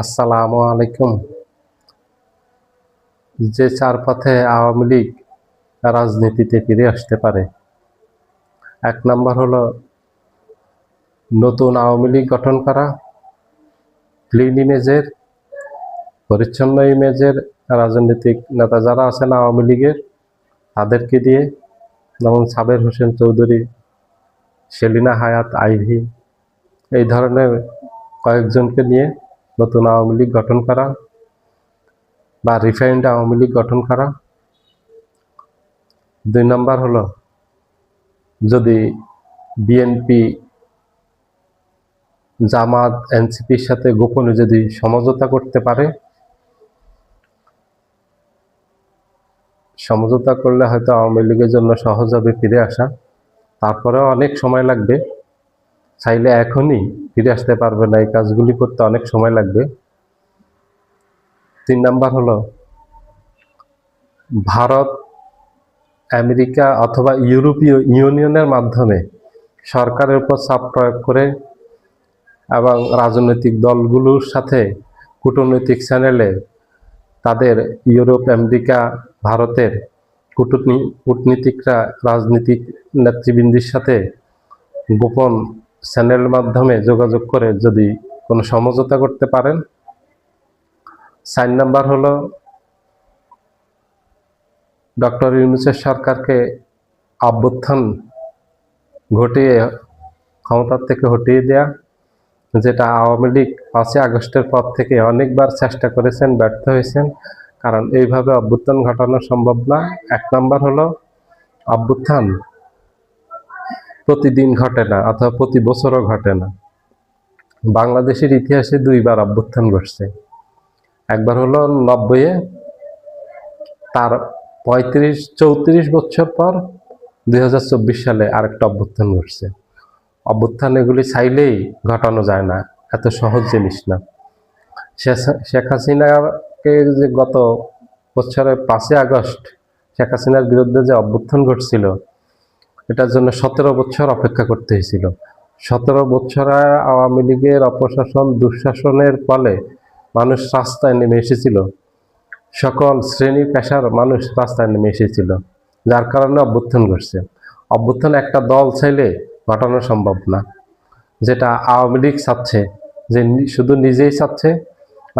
আসসালামু আলাইকুম। যে চার পথে আওয়ামী লীগ রাজনীতিতে ফিরে আসতে পারে, এক নম্বর হলো নতুন আওয়ামী লীগ গঠন করা ক্লিন ইমেজের পরিচ্ছন্ন ইমেজের রাজনৈতিক নেতা যারা আছেন আওয়ামী লীগের, তাদেরকে দিয়ে, যেমন সাবের হোসেন চৌধুরী, সেলিনা হায়াত আইভি, এই ধরনের কয়েকজনকে নিয়ে নতুন আওয়ামী লীগ গঠন করা বা রিফাইন্ড আওয়ামী লীগ গঠন করা। দুই নম্বর হলো, যদি বিএনপি জামাত এনসিপির সাথে গোপনে যদি সমঝোতা করতে পারে, সমঝোতা করলে হয়তো আওয়ামী লীগের জন্য সহজ হবে ফিরে আসা। তারপরেও অনেক সময় লাগবে। চাইলে এখনই ফিরে আসতে পারবে না, এই কাজগুলি করতে অনেক সময় লাগবে। তিন নাম্বার হলো, ভারত, আমেরিকা অথবা ইউরোপীয় ইউনিয়নের মাধ্যমে সরকারের উপর চাপ প্রয়োগ করে এবং রাজনৈতিক দলগুলোর সাথে কূটনৈতিক চ্যানেলে তাদের ইউরোপ, আমেরিকা, ভারতের কূটনী কূটনীতিকরা, রাজনীতিক নেতৃবৃন্দের সাথে গোপন চ্যানেলের মাধ্যমে যোগাযোগ করে যদি কোনো সমঝোতা করতে পারেন চার নাম্বার হলো ডক্টর ইউনুসের সরকারকে অভ্যুত্থান ঘটিয়ে, ক্ষমতার থেকে হটিয়ে দেয়া, যেটা আওয়ামী লীগ পাঁচই আগস্টের পর থেকে অনেকবার চেষ্টা করেছেন, ব্যর্থ হয়েছেন। কারণ এইভাবে অভ্যুত্থান ঘটানো সম্ভব না। এক নম্বর হলো অভ্যুত্থান প্রতিদিন ঘটে না, অথবা প্রতি বছরও ঘটে না। বাংলাদেশের ইতিহাসে দুইবার অভ্যুত্থান ঘটছে। একবার হলো নব্বইয়ে, তার পঁয়ত্রিশ, চৌত্রিশ বছর পর দু হাজার চব্বিশ সালে আরেকটা অভ্যুত্থান ঘটছে। অভ্যুত্থান এগুলি চাইলেই ঘটানো যায় না, এত সহজ জিনিস না। শেখ হাসিনাকে যে গত বছরের পাঁচই আগস্ট, শেখ হাসিনার বিরুদ্ধে যে অভ্যুত্থান ঘটছিল এটার জন্য সতেরো বছর অপেক্ষা করতে হয়েছিল। সতেরো বছরে আওয়ামী লীগের অপশাসন, দুঃশাসনের ফলে মানুষ রাস্তায় নেমে এসেছিল। সকল শ্রেণি পেশার মানুষ রাস্তায় নেমে এসেছিল, যার কারণে অভ্যুত্থান ঘটছে। অভ্যুত্থান একটা দল চাইলে ঘটানো সম্ভব না, যেটা আওয়ামী লীগ চাচ্ছে, যে শুধু নিজেই চাচ্ছে।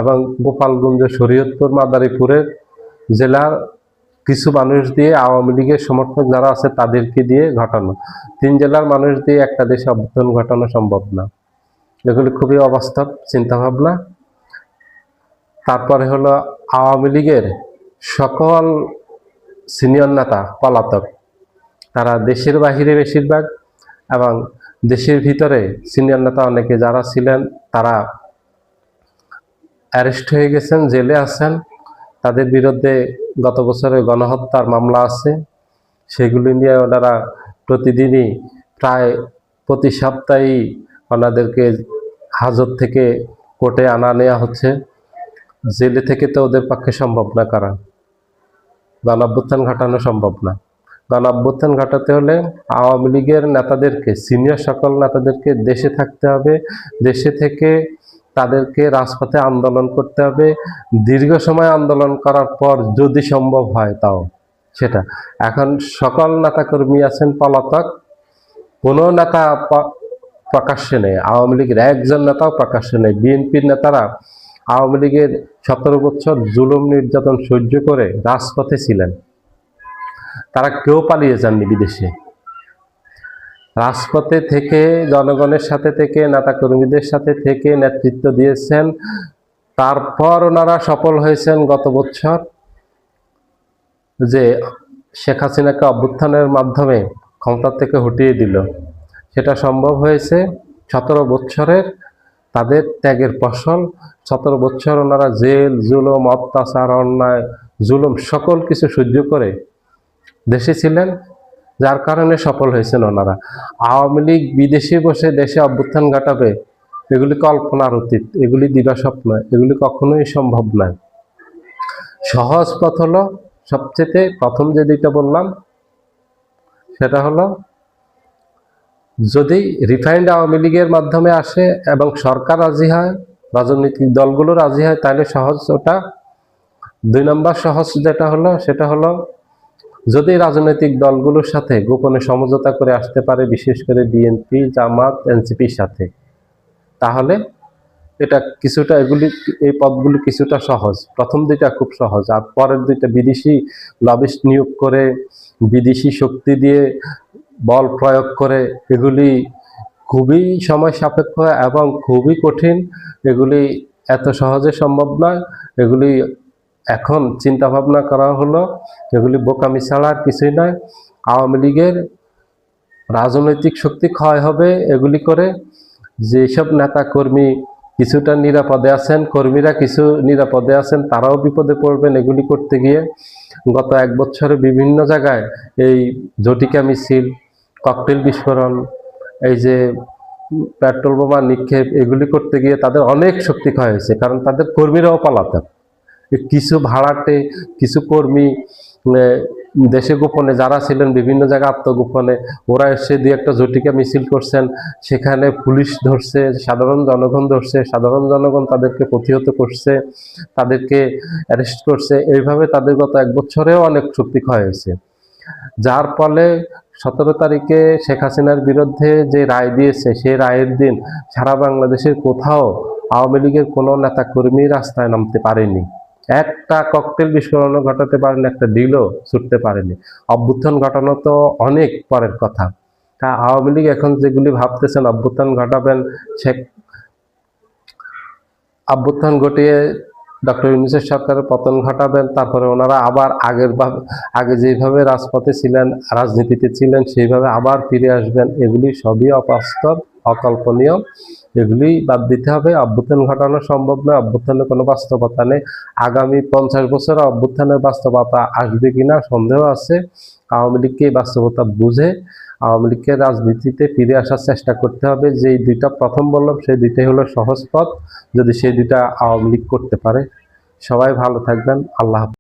এবং গোপালগঞ্জ শরীয়তপুর, মাদারীপুরের জেলার কিছু মানুষ দিয়ে আওয়ামী লীগের সমর্থক যারা আছে তাদেরকে দিয়ে ঘটানো। তিন জেলার মানুষ দিয়ে একটা দেশে অভ্যুত্থান ঘটানো সম্ভব না। এগুলি খুবই অবাস্তব চিন্তাভাবনা। তারপরে হলো আওয়ামী লীগের সকল সিনিয়র নেতা, পলাতক, তারা দেশের বাহিরে বেশিরভাগ এবং দেশের ভিতরে সিনিয়র নেতা অনেকে যারা ছিলেন, তারা অ্যারেস্ট হয়ে গেছেন, জেলে আছেন। তাদের বিরুদ্ধে গত বছরে গণহত্যার মামলা আছে। সেগুলি নিয়ে ওনারা প্রতিদিনই প্রায় প্রতি সপ্তাহেই ওনাদেরকে হাজত থেকে কোর্টে আনা নেওয়া হচ্ছে। জেলে থেকে তো ওদের পক্ষে সম্ভব না করা। গণঅভ্যুত্থান ঘটানো সম্ভব না। গণঅভ্যুত্থান ঘটাতে হলে আওয়ামী লীগের নেতাদেরকে, সিনিয়র সকল নেতাদেরকে দেশে থাকতে হবে। দেশে থেকে তাদেরকে রাজপথে আন্দোলন করতে হবে। দীর্ঘ সময় আন্দোলন করার পর যদি সম্ভব হয় তাও, সেটা। এখন সকল নেতাকর্মী আছেন পলাতক। কোনো নেতা প্রকাশ্যে নেই। আওয়ামী লীগের একজন নেতাও প্রকাশ্যে নেই। বিএনপির নেতারা আওয়ামী লীগের সতেরো বছর জুলুম নির্যাতন সহ্য করে রাজপথে ছিলেন। তারা কেউ পালিয়ে যাননি বিদেশে। রাজপথে থেকে, জনগণের সাথে থেকে নেতা কর্মীদের সাথে থেকে নেতৃত্ব দিয়েছেন। তারপর ওনারা সফল হয়েছেন গত বছর যে শেখ হাসিনাকে অভ্যুত্থানের মাধ্যমে ক্ষমতা থেকে হটিয়ে দিল। সেটা সম্ভব হয়েছে সতেরো বছরের তাদের ত্যাগের ফসল। সতেরো বছর ওনারা জেল, জুলুম, অত্যাচার, অন্যায়, জুলুম সকল কিছু সহ্য করে দেশে ছিলেন। যার কারণে সফল হয়েছেন ওনারা। আওয়ামী লীগ বিদেশে বসে দেশে অভ্যুত্থান ঘটাবে, এগুলি কল্পনার অতীত, এগুলি দিবা স্বপ্ন, এগুলি কখনোই সম্ভব নয়। সহজ পথ হলো, সবচেয়ে প্রথম যে দুইটা বললাম, সেটা হলো, যদি রিফাইন্ড আওয়ামী লীগের মাধ্যমে আসে এবং সরকার রাজি হয়, রাজনৈতিক দলগুলো রাজি হয়, তাহলে সহজ ওটা দুই নম্বর সহজ যেটা হলো, সেটা হলো যদি রাজনৈতিক দলগুলোর সাথে গোপনে সমঝোতা করে আসতে পারে, বিশেষ করে বিএনপি, জামাত, এনসিপির সাথে, তাহলে এটা কিছুটা এগুলি, এই পদগুলি কিছুটা সহজ। প্রথম দুইটা খুব সহজ, আর পরের দুইটা বিদেশি লবিস্ট নিয়োগ করে, বিদেশি শক্তি দিয়ে বল প্রয়োগ করে, এগুলি খুবই সময় সাপেক্ষ এবং খুবই কঠিন। এগুলি এত সহজে সম্ভব নয়। এগুলি এখন চিন্তা ভাবনা করা হলো এগুলি বোকামি ছাড়া আর কিছুই নয়। আওয়ামী লীগের রাজনৈতিক শক্তি ক্ষয় হবে এগুলি করে। যেসব নেতা কর্মী কিছুটা নিরাপদে আছেন, কর্মীরা কিছু নিরাপদে আছেন, তারাও বিপদে পড়বেন এগুলি করতে গিয়ে। গত এক বছরে বিভিন্ন জায়গায় এই জটিকা মিছিল, ককটেল বিস্ফোরণ, এই যে পেট্রোল বোমা নিক্ষেপ এগুলি করতে গিয়ে তাদের অনেক শক্তি ক্ষয় হয়েছে, কারণ তাদের কর্মীরাও পালাতেন। কিছু ভাড়াটে, কিছু কর্মী দেশে গোপনে যারা ছিলেন, বিভিন্ন জায়গায় আত্মগোপনে, ওরা এসে দিয়ে একটা জটিকা মিছিল করছেন। সেখানে পুলিশ ধরছে, সাধারণ জনগণ ধরছে, সাধারণ জনগণ তাদেরকে প্রতিহত করছে, তাদেরকে অ্যারেস্ট করছে। এইভাবে তাদের গত এক বছরেও অনেক শক্তি ক্ষয় হয়েছে। যার ফলে সতেরো তারিখে শেখ হাসিনার বিরুদ্ধে যে রায় দিয়েছে, সেই রায়ের দিন সারা বাংলাদেশের কোথাও আওয়ামী লীগের কোনো নেতা কর্মী রাস্তায় নামতে পারেনি। একটা ককটেল বিস্ফোরণও ঘটাতে পারেনি একটা ডিলও ছুটতে পারেনি। অভ্যুত্থান ঘটানো তো অনেক পরের কথা। তা আওয়ামী লীগ এখন যেগুলি ভাবতেছেন, অভ্যুত্থান ঘটাবেন, সে অভ্যুত্থান ঘটিয়ে ডক্টর ইউনুসের সরকারের পতন ঘটাবেন, তারপরে ওনারা আবার আগের আগে যেভাবে রাজপথে ছিলেন, রাজনীতিতে ছিলেন, সেইভাবে আবার ফিরে আসবেন, এগুলি সবই অবাস্তব, অকল্পনীয়। এগুলি বাদ দিতে হবে। অভ্যুত্থান ঘটানো সম্ভব নয়। অভ্যুত্থানের কোনো বাস্তবতা নেই। আগামী পঞ্চাশ বছর অভ্যুত্থানের বাস্তবতা আসবে কিনা সন্দেহ আছে। আওয়ামী লীগকে এই বাস্তবতা বুঝে আওয়ামী লীগকে রাজনীতিতে ফিরে আসার চেষ্টা করতে হবে। যেই দুইটা প্রথম বললাম, সেই দুইটাই হলো সহজ পথ। যদি সেই দুইটা আওয়ামী লীগ করতে পারে। সবাই ভালো থাকবেন। আল্লাহ।